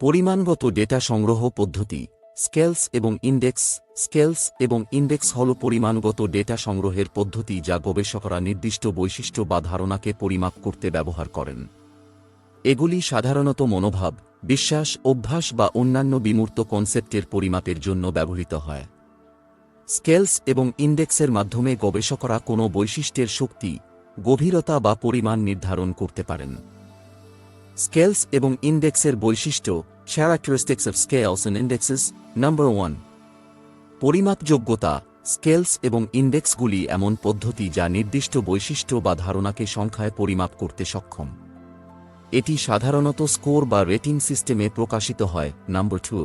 পরিমাণগত ডেটা সংগ্রহ পদ্ধতি, স্কেলস এবং ইন্ডেক্স, স্কেলস এবং ইন্ডেক্স হল পরিমাণগত ডেটা সংগ্রহের পদ্ধতি যা গবেষকরা নির্দিষ্ট বৈশিষ্ট্য বা ধারণাকে পরিমাপ করতে ব্যবহার করেন। এগুলি সাধারণত মনোভাব, বিশ্বাস, অভ্যাস বা অন্যান্য বিমূর্ত কনসেপ্টের পরিমাপের জন্য ব্যবহৃত হয়। স্কেলস এবং ইন্ডেক্সের মাধ্যমে গবেষকরা কোনো বৈশিষ্ট্যের শক্তি, গভীরতা বা পরিমাণ নির্ধারণ করতে পারেন। স্কেলস এবং ইন্ডেক্সের বৈশিষ্ট্য characteristics of scales and indexes number one পরিমাপযোগ্যতা scales এবং ইন্ডেক্সগুলি এমন পদ্ধতি যা নির্দিষ্ট বৈশিষ্ট্য বা ধারণাকে সংখ্যায় পরিমাপ করতে সক্ষম। এটি সাধারণত স্কোর বা রেটিং সিস্টেমে প্রকাশিত হয় নাম্বার টু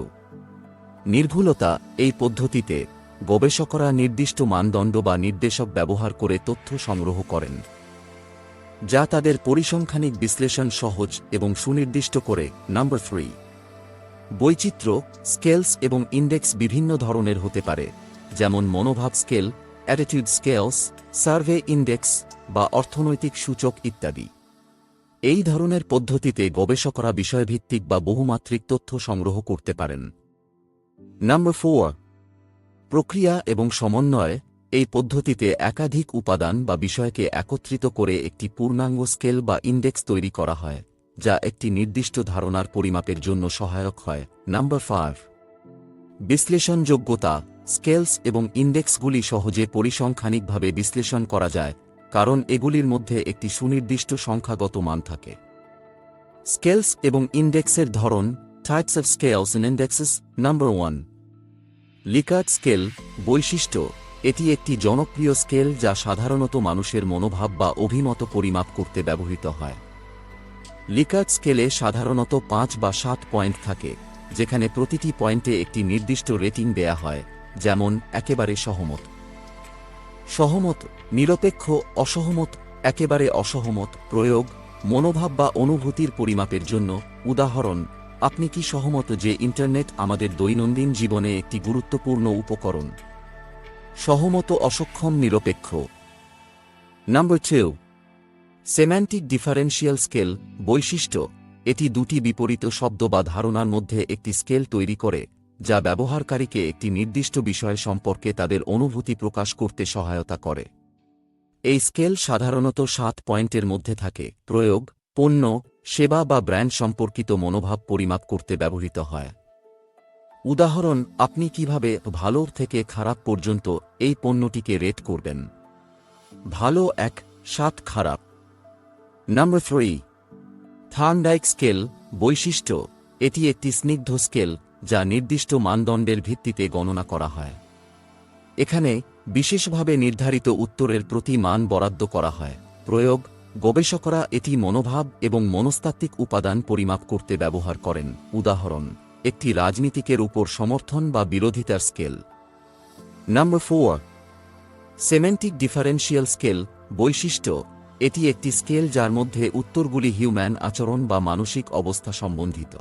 নির্ভুলতা, এই পদ্ধতিতে গবেষকরা নির্দিষ্ট মানদণ্ড বা নির্দেশক ব্যবহার করে তথ্য সংগ্রহ করেন। যা তাদের পরিসংখ্যানিক বিশ্লেষণ সহজ এবং সুনির্দিষ্ট করে। Number three. বৈচিত্র্য, স্কেলস এবং ইন্ডেক্স বিভিন্ন ধরনের হতে পারে, যেমন মনোভাব scale, attitude scales, survey index বা অর্থনৈতিক সূচক ইত্যাদি। এই ধরনের পদ্ধতিতে গবেষকরা বিষয়ভিত্তিক বা বহুমাত্রিক তথ্য সংগ্রহ করতে পারেন। Number four. প্রক্রিয়া এবং সমন্বয় এই পদ্ধতিতে একাধিক উপাদান বা বিষয়কে একত্রিত করে একটি পূর্ণাঙ্গ স্কেল বা ইন্ডেক্স তৈরি করা হয়, যা একটি নির্দিষ্ট ধারণার পরিমাপের জন্য সহায়ক হয়। Number five বিশ্লেষণযোগ্যতা। স্কেলস এবং ইন্ডেক্সগুলি সহজে পরিসংখ্যানিকভাবে বিশ্লেষণ করা যায়, কারণ এগুলির মধ্যে একটি সুনির্দিষ্ট সংখ্যাগত মান থাকে। স্কেলস এবং ইন্ডেক্সের ধরন types of scales and indexes number one, Likert scale বৈশিষ্ট্য। এটি একটি জনপ্রিয় স্কেল যা সাধারণত মানুষের মনোভাব বা অভিমত পরিমাপ করতে ব্যবহৃত হয়। লিকার্ট স্কেলে সাধারণত পাঁচ বা সাত পয়েন্ট থাকে, যেখানে প্রতিটি পয়েন্টে একটি নির্দিষ্ট রেটিং দেয়া হয়, যেমন একেবারে সহমত। সহমত, নিরপেক্ষ, অসহমত, একেবারে অসহমত, প্রয়োগ, মনোভাব বা অনুভূতির পরিমাপের জন্য, উদাহরণ, আপনি কি সহমত যে ইন্টারনেট আমাদের দৈনন্দিন জীবনে একটি গুরুত্বপূর্ণ উপকরণ? সহমত অসক্ষম নিরপেক্ষ। Number two semantic differential scale বৈশিষ্ট্য। এটি দুটি বিপরীত শব্দ বা ধারণার মধ্যে একটি স্কেল তৈরি করে, যা ব্যবহারকারীকে একটি নির্দিষ্ট বিষয় সম্পর্কে তাদের অনুভূতি প্রকাশ করতে সহায়তা করে। এই স্কেল সাধারণত সাত পয়েন্টের মধ্যে থাকে। প্রয়োগ, পণ্য, সেবা বা ব্র্যান্ড সম্পর্কিত মনোভাব পরিমাপ করতে ব্যবহৃত হয়। উদাহরণ, আপনি কীভাবে ভালো থেকে খারাপ পর্যন্ত এই পণ্যটিকে রেট করবেন? ভালো এক সাত খারাপ। নাম্বার থ্রি থার্নডাইক স্কেল, বৈশিষ্ট্য। এটি একটি স্নিগ্ধ স্কেল, যা নির্দিষ্ট মানদণ্ডের ভিত্তিতে গণনা করা হয়। এখানে বিশেষভাবে নির্ধারিত উত্তরের প্রতি মান বরাদ্দ করা হয়। প্রয়োগ, গবেষকরা এটি মনোভাব এবং মনস্তাত্ত্বিক উপাদান পরিমাপ করতে ব্যবহার করেন। উদাহরণ একটি রাজনীতিকের উপর সমর্থন বা বিরোধিতার scale. Number four, semantic differential scale, বৈশিষ্ট্য, এটি একটি স্কেল যার মধ্যে উত্তরগুলি হিউম্যান আচরণ বা মানসিক অবস্থা সম্বন্ধিত।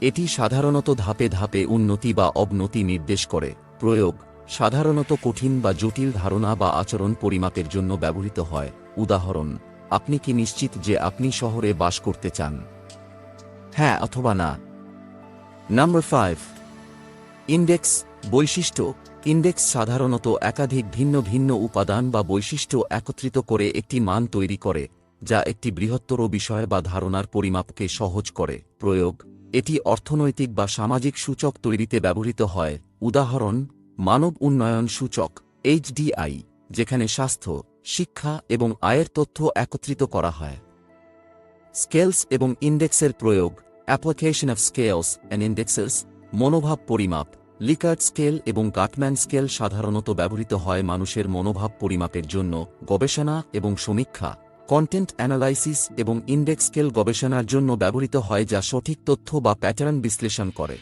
এটি সাধারণত ধাপে ধাপে উন্নতি বা অবনতি নির্দেশ করে। প্রয়োগ, সাধারণত কঠিন বা জটিল ধারণা বা আচরণ পরিমাপের জন্য ব্যবহৃত হয়। উদাহরণ, আপনি কি নিশ্চিত যে আপনি শহরে বাস করতে চান? হ্যাঁ অথবা না। নাম্বার ফাইভ ইন্ডেক্স বৈশিষ্ট্য. ইন্ডেক্স সাধারণত একাধিক ভিন্ন ভিন্ন উপাদান বা বৈশিষ্ট্য একত্রিত করে একটি মান তৈরি করে, যা একটি বৃহত্তর বিষয় বা ধারণার পরিমাপকে সহজ করে। প্রয়োগ, এটি অর্থনৈতিক বা সামাজিক সূচক তৈরিতে ব্যবহৃত হয়। উদাহরণ, মানব উন্নয়ন সূচক, এইচডিআই, যেখানে স্বাস্থ্য, শিক্ষা এবং আয়ের তথ্য একত্রিত করা হয়। স্কেলস এবং ইন্ডেক্সের প্রয়োগ application of scales and indexes, মনোভাব পরিমাপ লিকার্ট স্কেল এবং গাটম্যান স্কেল সাধারণত ব্যবহৃত হয় মানুষের মনোভাব পরিমাপের জন্য, গবেষণা এবং সমীক্ষা কন্টেন্ট অ্যানালাইসিস এবং ইন্ডেক্স স্কেল গবেষণার জন্য ব্যবহৃত হয় যা সঠিক তথ্য বা প্যাটার্ন বিশ্লেষণ করে।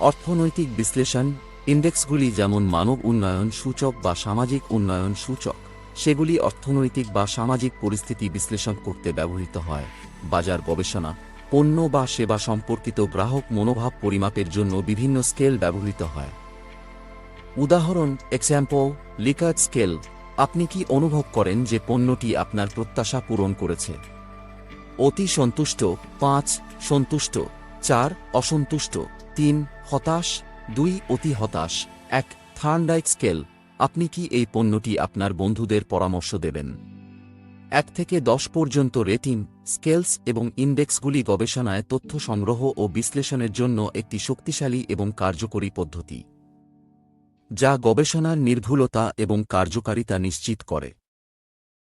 অর্থনৈতিক বিশ্লেষণ ইন্ডেক্সগুলি যেমন মানব উন্নয়ন সূচক বা সামাজিক উন্নয়ন সূচক, সেগুলি অর্থনৈতিক বা সামাজিক পরিস্থিতি বিশ্লেষণ করতে ব্যবহৃত হয়। বাজার গবেষণা পণ্য বা সেবা সম্পর্কিত গ্রাহক মনোভাব পরিমাপের জন্য বিভিন্ন স্কেল ব্যবহৃত হয়। উদাহরণ এক্সাম্পল লিকার্ট স্কেল। আপনি কি অনুভব করেন যে পণ্যটি আপনার প্রত্যাশা পূরণ করেছে? অতি সন্তুষ্ট, পাঁচ, সন্তুষ্ট। চার, অসন্তুষ্ট। তিন, হতাশ। দুই, অতি হতাশ। এক থার্নডাইক স্কেল। আপনি কি এই পণ্যটি আপনার বন্ধুদের পরামর্শ দেবেন? এক থেকে দশ পর্যন্ত রেটিং, স্কেলস এবং ইন্ডেক্সগুলি গবেষণায় তথ্য সংগ্রহ ও বিশ্লেষণের জন্য একটি শক্তিশালী এবং কার্যকরী পদ্ধতি, যা গবেষণার নির্ভুলতা এবং কার্যকারিতা নিশ্চিত করে।